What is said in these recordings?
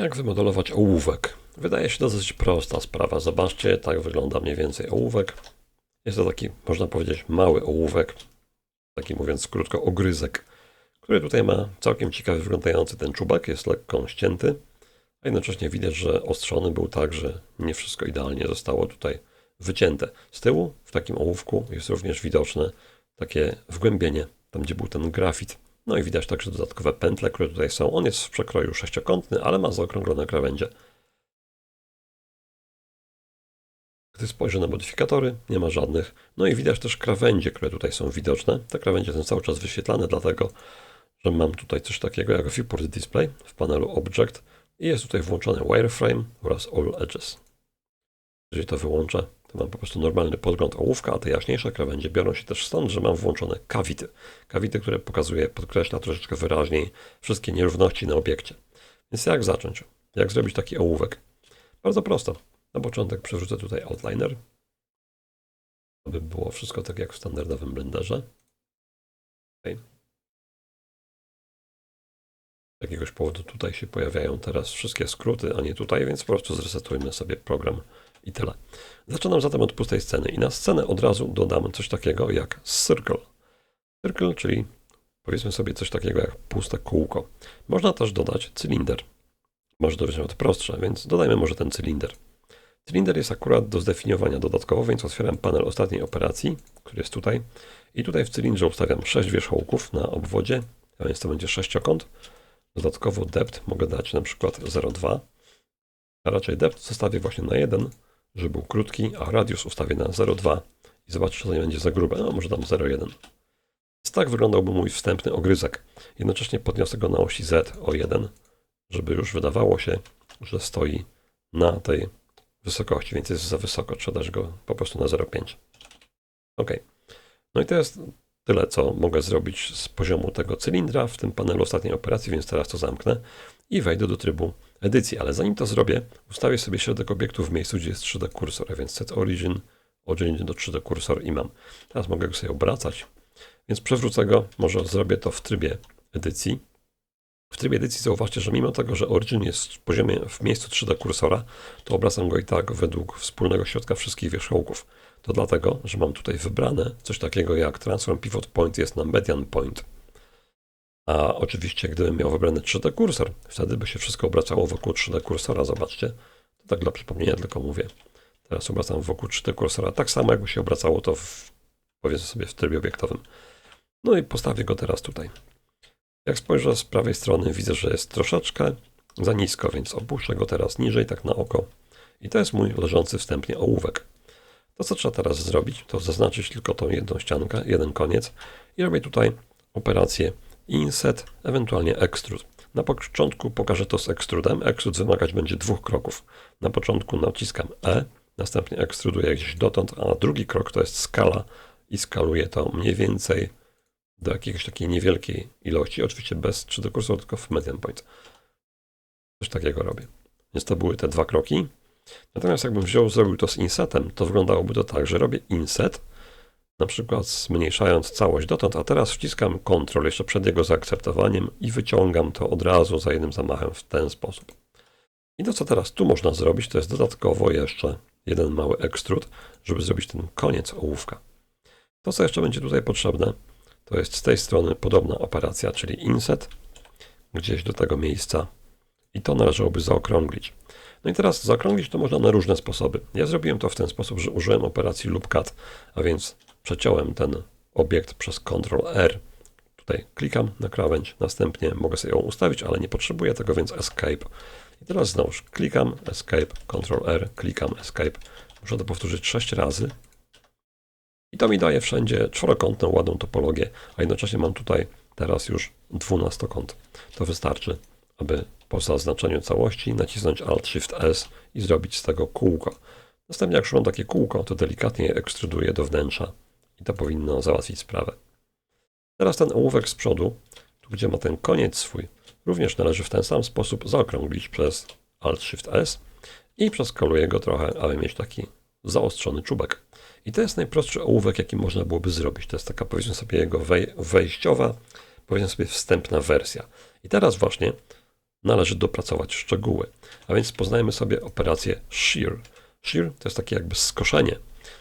Jak wymodelować ołówek? Wydaje się to dosyć prosta sprawa. Zobaczcie, tak wygląda mniej więcej ołówek. Jest to taki, można powiedzieć, mały ołówek, taki mówiąc krótko, ogryzek, który tutaj ma całkiem ciekawy wyglądający ten czubek, jest lekko ścięty, a jednocześnie widać, że ostrzony był tak, że nie wszystko idealnie zostało tutaj wycięte. Z tyłu w takim ołówku jest również widoczne takie wgłębienie, tam gdzie był ten grafit. No i widać także dodatkowe pętle, które tutaj są. On jest w przekroju sześciokątny, ale ma zaokrąglone krawędzie. Gdy spojrzę na modyfikatory, nie ma żadnych. No i widać też krawędzie, które tutaj są widoczne. Te krawędzie są cały czas wyświetlane, dlatego że mam tutaj coś takiego jak Viewport Display w panelu Object i jest tutaj włączony wireframe oraz All Edges. Jeżeli to wyłączę, to mam po prostu normalny podgląd ołówka, a te jaśniejsze krawędzie biorą się też stąd, że mam włączone kawity. Kawity, które pokazuje, podkreśla troszeczkę wyraźniej wszystkie nierówności na obiekcie. Więc jak zacząć? Jak zrobić taki ołówek? Bardzo prosto. Na początek przerzucę tutaj outliner, aby było wszystko tak jak w standardowym blenderze. Okay. Z jakiegoś powodu tutaj się pojawiają teraz wszystkie skróty, a nie tutaj, więc po prostu zresetujmy sobie program i tyle. Zaczynam zatem od pustej sceny i na scenę od razu dodam coś takiego jak circle. Circle, czyli powiedzmy sobie coś takiego jak puste kółko. Można też dodać cylinder. Może to być nawet prostsze, więc dodajmy może ten cylinder. Cylinder jest akurat do zdefiniowania dodatkowo, więc otwieram panel ostatniej operacji, który jest tutaj. I tutaj w cylindrze ustawiam 6 wierzchołków na obwodzie, a więc to będzie sześciokąt. Dodatkowo depth mogę dać na przykład 0,2, a raczej depth zostawię właśnie na 1, żeby był krótki, a radius ustawię na 0,2 i zobaczę, to nie będzie za grube. No, może dam 0,1. Więc tak wyglądałby mój wstępny ogryzek. Jednocześnie podniosę go na osi Z o 1, żeby już wydawało się, że stoi na tej wysokości, więc jest za wysoko. Trzeba dać go po prostu na 0,5. OK. No i jest tyle, co mogę zrobić z poziomu tego cylindra w tym panelu ostatniej operacji, więc teraz to zamknę i wejdę do trybu edycji. Ale zanim to zrobię, ustawię sobie środek obiektu w miejscu, gdzie jest 3D kursor, a więc set origin, origin do 3D kursor i mam. Teraz mogę go sobie obracać, więc przewrócę go, może zrobię to w trybie edycji. W trybie edycji zauważcie, że mimo tego, że origin jest w poziomie w miejscu 3D kursora, to obracam go i tak według wspólnego środka wszystkich wierzchołków. To dlatego, że mam tutaj wybrane coś takiego jak transform pivot point jest na median point. A oczywiście, gdybym miał wybrany 3D kursor, wtedy by się wszystko obracało wokół 3D kursora. Zobaczcie. To tak dla przypomnienia tylko mówię. Teraz obracam wokół 3D kursora, tak samo jakby się obracało to w, powiedzmy sobie w trybie obiektowym. No i postawię go teraz tutaj. Jak spojrzę z prawej strony, widzę, że jest troszeczkę za nisko, więc opuszczę go teraz niżej, tak na oko. I to jest mój leżący wstępnie ołówek. To, co trzeba teraz zrobić, to zaznaczyć tylko tą jedną ściankę, jeden koniec i robię tutaj operację inset, ewentualnie extrude. Na początku pokażę to z extrudem. Extrude wymagać będzie dwóch kroków. Na początku naciskam E, następnie ekstruduję gdzieś dotąd, a drugi krok to jest skala i skaluję to mniej więcej do jakiejś takiej niewielkiej ilości, oczywiście bez 3D kursoru, tylko w median point. Coś takiego robię. Więc to były te dwa kroki. Natomiast jakbym wziął, zrobił to z insetem, to wyglądałoby to tak, że robię inset, na przykład zmniejszając całość dotąd, a teraz wciskam Ctrl jeszcze przed jego zaakceptowaniem i wyciągam to od razu za jednym zamachem w ten sposób. I to, co teraz tu można zrobić, to jest dodatkowo jeszcze jeden mały ekstrud, żeby zrobić ten koniec ołówka. To, co jeszcze będzie tutaj potrzebne, to jest z tej strony podobna operacja, czyli inset, gdzieś do tego miejsca i to należałoby zaokrąglić. No i teraz zaokrąglić to można na różne sposoby. Ja zrobiłem to w ten sposób, że użyłem operacji loop cut, a więc przeciąłem ten obiekt przez Ctrl R. Tutaj klikam na krawędź, następnie mogę sobie ją ustawić, ale nie potrzebuję tego, więc Escape. I teraz znowu klikam Escape, Ctrl R, klikam Escape. Muszę to powtórzyć 6 razy. I to mi daje wszędzie czworokątną, ładną topologię, a jednocześnie mam tutaj teraz już dwunastokąt. To wystarczy, aby po zaznaczeniu całości nacisnąć Alt-Shift-S i zrobić z tego kółko. Następnie jak już mam takie kółko, to delikatnie je ekstruduję do wnętrza i to powinno załatwić sprawę. Teraz ten ołówek z przodu, tu gdzie ma ten koniec swój, również należy w ten sam sposób zaokrąglić przez Alt-Shift-S i przeskaluję go trochę, aby mieć taki zaostrzony czubek. I to jest najprostszy ołówek, jaki można byłoby zrobić. To jest taka, powiedzmy sobie, jego wejściowa, powiedzmy sobie, wstępna wersja. I teraz właśnie należy dopracować szczegóły. A więc poznajmy sobie operację shear. Shear to jest takie jakby skoszenie.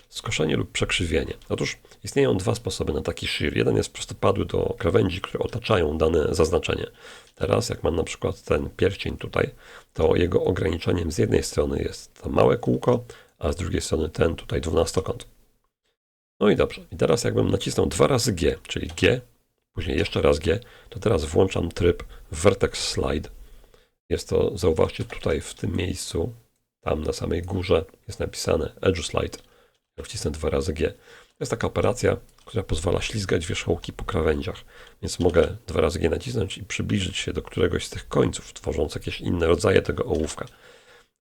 Skoszenie lub przekrzywienie. Otóż istnieją dwa sposoby na taki shear. Jeden jest prostopadły do krawędzi, które otaczają dane zaznaczenie. Teraz, jak mam na przykład ten pierścień tutaj, to jego ograniczeniem z jednej strony jest to małe kółko, a z drugiej strony ten tutaj dwunastokąt. No i dobrze. I teraz jakbym nacisnął dwa razy G, czyli G, później jeszcze raz G, to teraz włączam tryb Vertex Slide. Jest to, zauważcie tutaj w tym miejscu, tam na samej górze jest napisane Edge Slide. Jak wcisnę dwa razy G. To jest taka operacja, która pozwala ślizgać wierzchołki po krawędziach. Więc mogę dwa razy G nacisnąć i przybliżyć się do któregoś z tych końców, tworząc jakieś inne rodzaje tego ołówka.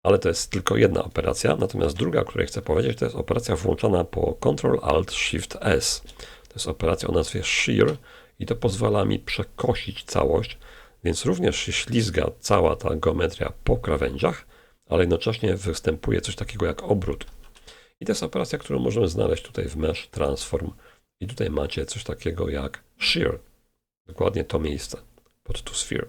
Ale to jest tylko jedna operacja. Natomiast druga, o której chcę powiedzieć, to jest operacja włączona po Ctrl Alt Shift S. To jest operacja o nazwie Shear i to pozwala mi przekosić całość, więc również się ślizga cała ta geometria po krawędziach, ale jednocześnie występuje coś takiego jak obrót. I to jest operacja, którą możemy znaleźć tutaj w Mesh Transform. I tutaj macie coś takiego jak Shear. Dokładnie to miejsce pod to sphere.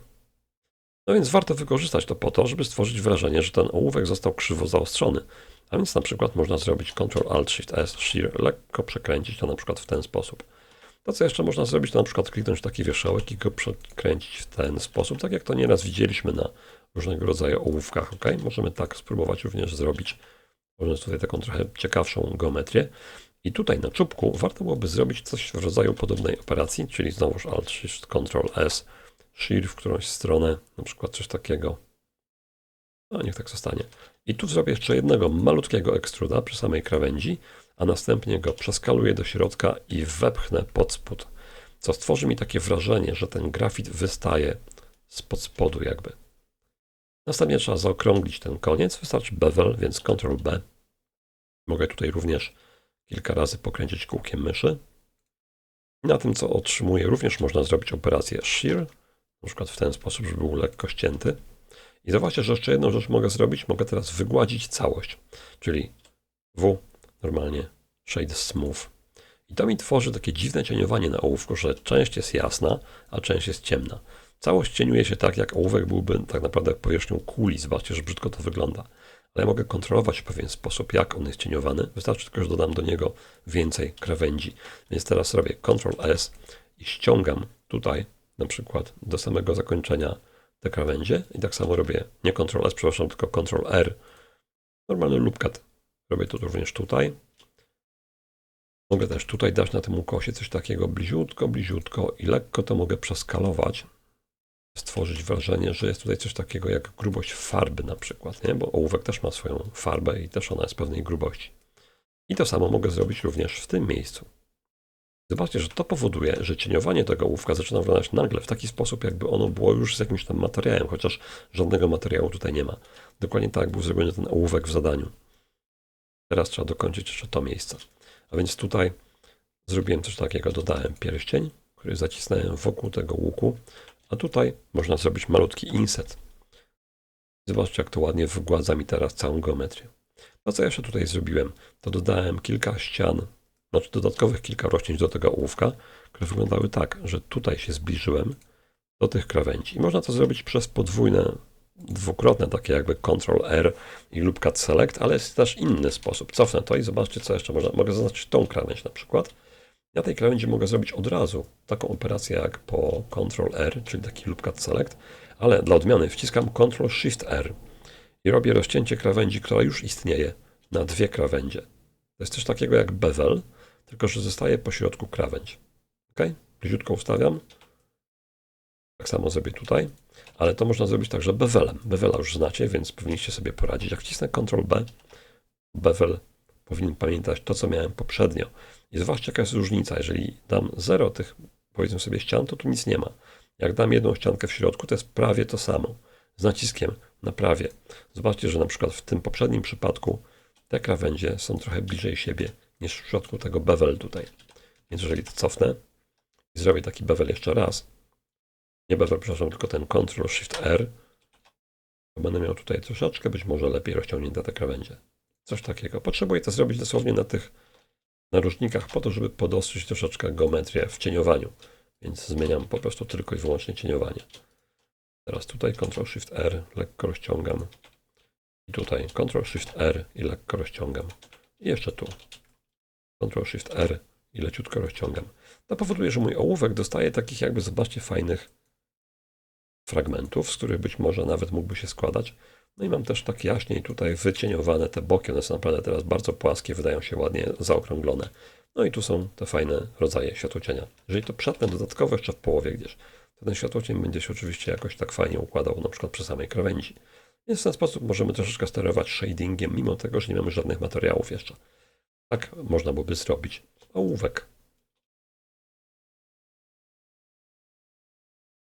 No więc warto wykorzystać to po to, żeby stworzyć wrażenie, że ten ołówek został krzywo zaostrzony. A więc na przykład można zrobić Ctrl Alt Shift S Shear, lekko przekręcić to na przykład w ten sposób. To co jeszcze można zrobić, to na przykład kliknąć taki wierzchołek i go przekręcić w ten sposób, tak jak to nieraz widzieliśmy na różnego rodzaju ołówkach. ok? Możemy tak spróbować również zrobić, tworząc tutaj taką trochę ciekawszą geometrię. I tutaj na czubku warto byłoby zrobić coś w rodzaju podobnej operacji, czyli znowuż Alt Shift Ctrl S, Shear w którąś stronę, na przykład coś takiego. No niech tak zostanie. I tu zrobię jeszcze jednego malutkiego ekstruda przy samej krawędzi, a następnie go przeskaluję do środka i wepchnę pod spód, co stworzy mi takie wrażenie, że ten grafit wystaje spod spodu jakby. Następnie trzeba zaokrąglić ten koniec, wystarczy bevel, więc Ctrl B. Mogę tutaj również kilka razy pokręcić kółkiem myszy. Na tym, co otrzymuję, również można zrobić operację Shear, na przykład w ten sposób, żeby był lekko ścięty. I zobaczcie, że jeszcze jedną rzecz mogę zrobić. Mogę teraz wygładzić całość, czyli W, normalnie Shade Smooth. I to mi tworzy takie dziwne cieniowanie na ołówku, że część jest jasna, a część jest ciemna. Całość cieniuje się tak, jak ołówek byłby tak naprawdę powierzchnią kuli. Zobaczcie, że brzydko to wygląda ale mogę kontrolować w pewien sposób, jak on jest cieniowany. Wystarczy tylko, że dodam do niego więcej krawędzi. Więc teraz robię Ctrl S i ściągam tutaj na przykład do samego zakończenia te krawędzie i tak samo robię nie Ctrl S, przepraszam, tylko Ctrl R. Normalny loopcut. Robię to również tutaj. Mogę też tutaj dać na tym ukosie coś takiego bliziutko, bliziutko i lekko to mogę przeskalować stworzyć wrażenie, że jest tutaj coś takiego jak grubość farby na przykład, nie? bo ołówek też ma swoją farbę i też ona jest pewnej grubości. I to samo mogę zrobić również w tym miejscu. Zobaczcie, że to powoduje, że cieniowanie tego ołówka zaczyna wyglądać nagle w taki sposób, jakby ono było już z jakimś tam materiałem, chociaż żadnego materiału tutaj nie ma. Dokładnie tak był zrobiony ten ołówek w zadaniu. Teraz trzeba dokończyć jeszcze to miejsce. A więc tutaj zrobiłem coś takiego, dodałem pierścień, który zacisnąłem wokół tego łuku, a tutaj można zrobić malutki inset. Zobaczcie, jak to ładnie wygładza mi teraz całą geometrię. No co jeszcze tutaj zrobiłem? To dodałem kilka ścian, znaczy dodatkowych kilka roślin do tego ołówka, które wyglądały tak, że tutaj się zbliżyłem do tych krawędzi. I można to zrobić przez podwójne, dwukrotne, takie jakby Ctrl R i lub Cut Select, ale jest też inny sposób. Cofnę to i zobaczcie, co jeszcze można. Mogę zaznaczyć tą krawędź na przykład na tej krawędzi mogę zrobić od razu taką operację jak po Ctrl R, czyli taki loop cut select, ale dla odmiany wciskam Ctrl Shift R i robię rozcięcie krawędzi, która już istnieje na dwie krawędzie. To jest coś takiego jak bevel, tylko że zostaje po środku krawędź. Ok? Bliziutko ustawiam. Tak samo zrobię tutaj, ale to można zrobić także bevelem. Bevela już znacie, więc powinniście sobie poradzić. Jak wcisnę Ctrl B, bevel powinien pamiętać to, co miałem poprzednio. I zobaczcie, jaka jest różnica. Jeżeli dam zero tych, powiedzmy sobie, ścian, to tu nic nie ma. Jak dam jedną ściankę w środku, to jest prawie to samo. Z naciskiem na prawie. Zobaczcie, że na przykład w tym poprzednim przypadku te krawędzie są trochę bliżej siebie niż w przypadku tego bevel tutaj. Więc jeżeli to cofnę i zrobię taki bevel jeszcze raz, nie bevel, przepraszam, tylko ten Ctrl Shift R, to będę miał tutaj troszeczkę być może lepiej rozciągnięte te krawędzie. Coś takiego. Potrzebuję to zrobić dosłownie na tych narożnikach po to, żeby podostrzyć troszeczkę geometrię w cieniowaniu. Więc zmieniam po prostu tylko i wyłącznie cieniowanie. Teraz tutaj Ctrl-Shift-R, lekko rozciągam. I tutaj Ctrl-Shift-R i lekko rozciągam. I jeszcze tu. Ctrl-Shift-R i leciutko rozciągam. To powoduje, że mój ołówek dostaje takich jakby, zobaczcie, fajnych fragmentów, z których być może nawet mógłby się składać. No i mam też tak jaśniej tutaj wycieniowane te boki, one są naprawdę teraz bardzo płaskie, wydają się ładnie zaokrąglone. No i tu są te fajne rodzaje światłocienia. Jeżeli to przetnę dodatkowo jeszcze w połowie gdzieś, to ten światłocień będzie się oczywiście jakoś tak fajnie układał, na przykład przy samej krawędzi. Więc w ten sposób możemy troszeczkę sterować shadingiem, mimo tego, że nie mamy żadnych materiałów jeszcze. Tak można byłoby zrobić ołówek.